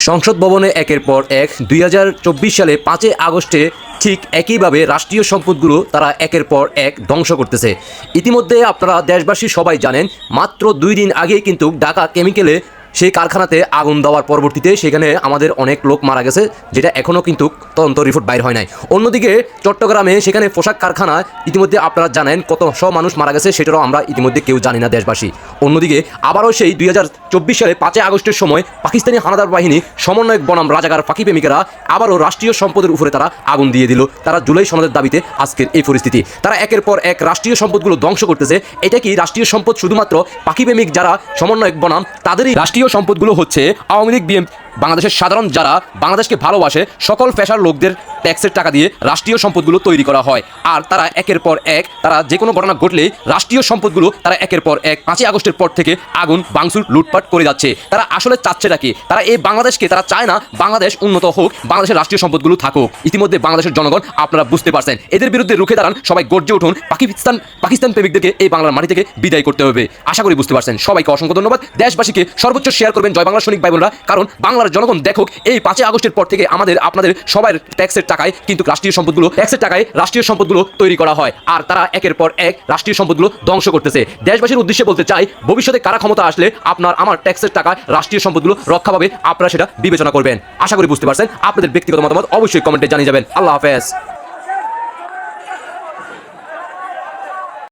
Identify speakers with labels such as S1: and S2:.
S1: সংসদ ভবনে একের পর এক দুই সালে পাঁচই আগস্টে ঠিক একইভাবে রাষ্ট্রীয় সম্পদগুলো তারা একের পর এক ধ্বংস করতেছে। ইতিমধ্যে আপনারা দেশবাসী সবাই জানেন, মাত্র দুই দিন আগেই কিন্তু ঢাকা কেমিক্যালে সেই কারখানাতে আগুন দেওয়ার পরবর্তীতে সেখানে আমাদের অনেক লোক মারা গেছে, যেটা এখনও কিন্তু তদন্ত রিপোর্ট বাইর হয় নাই। অন্যদিকে চট্টগ্রামে সেখানে পোশাক কারখানা, ইতিমধ্যে আপনারা জানেন কত শ মানুষ মারা গেছে, সেটারও আমরা ইতিমধ্যে কেউ জানি না দেশবাসী। অন্যদিকে আবারও সেই দুই চব্বিশ সালে পাঁচই আগস্টের সময় পাকিস্তানি হানাদার বাহিনী সমন্বয়ক বনাম রাজাকার ফাঁকি প্রেমিকেরা আবারও রাষ্ট্রীয় সম্পদের উপরে তারা আগুন দিয়ে দিল। তারা জুলাই সনদের দাবিতে আজকের এই পরিস্থিতি। তারা একের পর এক রাষ্ট্রীয় সম্পদগুলো ধ্বংস করতেছে। এটা কি রাষ্ট্রীয় সম্পদ শুধুমাত্র পাখি প্রেমিক যারা সমন্বয়ক বনাম, তাদেরই রাষ্ট্রীয় সম্পদগুলো হচ্ছে আওয়ামী লীগ বিএম বাংলাদেশের সাধারণ যারা বাংলাদেশকে ভালোবাসে, সকল ফ্যাশার লোকদের ট্যাক্সের টাকা দিয়ে রাষ্ট্রীয় সম্পদগুলো তৈরি করা হয়। আর তারা একের পর এক, তারা যে কোনো ঘটনা ঘটলে রাষ্ট্রীয় সম্পদগুলো তারা একের পর এক, পাঁচই আগস্টের পর থেকে আগুন বাংসুর লুটপাট করে যাচ্ছে। তারা আসলে চাচ্ছেটা কি? তারা এই বাংলাদেশকে, তারা চায় না বাংলাদেশ উন্নত হোক, বাংলাদেশের রাষ্ট্রীয় সম্পদগুলো থাকুক। ইতিমধ্যে বাংলাদেশের জনগণ আপনারা বুঝতে পারছেন। এদের বিরুদ্ধে রুখে দাঁড়ান, সবাই গর্জে উঠুন। পাকিস্তান পাকিস্তান প্রেমিকদেরকে এই বাংলার মাটি থেকে বিদায় করতে হবে। আশা করি বুঝতে পারছেন। সবাইকে অসংখ্য ধন্যবাদ। দেশবাসীকে সর্বোচ্চ শেয়ার করবেন জয় বাংলা সৈনিক ভাই বোনরা, কারণ বাংলার জনগণ দেখুক, এই পাঁচই আগস্টের পর থেকে আমাদের, আপনাদের সবার ট্যাক্সের টাকায় কিন্তু রাষ্ট্রীয় সম্পদগুলো, ট্যাক্সের টাকায় রাষ্ট্রীয় সম্পদগুলো তৈরি করা হয়। আর তারা একের পর এক রাষ্ট্রীয় সম্পদগুলো ধ্বংস করতেছে। দেশবাসীর উদ্দেশ্যে বলতে চাই, ভবিষ্যতে কারা ক্ষমতা আসলে আপনার, আমার ট্যাক্সের টাকা রাষ্ট্রীয় সম্পদগুলো রক্ষা পাবে, আপনারা সেটা বিবেচনা করবেন। আশা করি বুঝতে পারছেন। আপনাদের ব্যক্তিগত মতামত অবশ্যই কমেন্টে জানিয়ে যাবেন। আল্লাহ হাফেজ।